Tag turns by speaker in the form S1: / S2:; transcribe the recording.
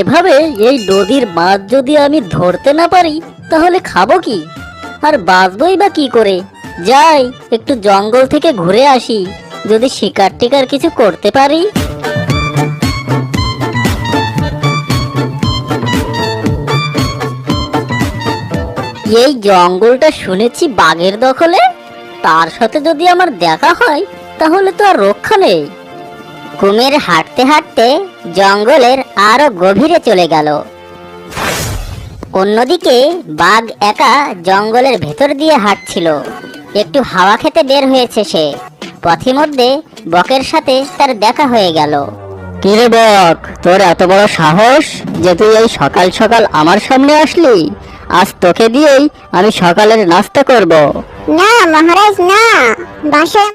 S1: এভাবে এই নদীর মাছ যদি আমি ধরতে না পারি, তাহলে খাব কি? আর বাঁচবই বা কি করে? যাই, একটু জঙ্গল থেকে ঘুরে আসি, যদি শিকার টিকার কিছু করতে পারি। এই জঙ্গলটা শুনেছি বাঘের দখলে? তার সাথে যদি আমার দেখা হয় তাহলে তো আর রক্ষা নেই। কুমির হাঁটতে হাঁটতে জঙ্গলের আরও গভীরে চলে গেল। অন্যদিকে বাঘ একা জঙ্গলের ভেতর দিয়ে হাঁটছিল। একটু হাওয়া খেতে বের হয়েছে সে। পথিমধ্যে বকের সাথে তার দেখা হয়ে গেল। কিরে বক তোর এত বড় সাহস যে তুই এই সকাল সকাল আমার সামনে আসলি? আজ তোকে দিয়েই আমি সকালের নাস্তা করব।
S2: না মহারাজ না। বাসায়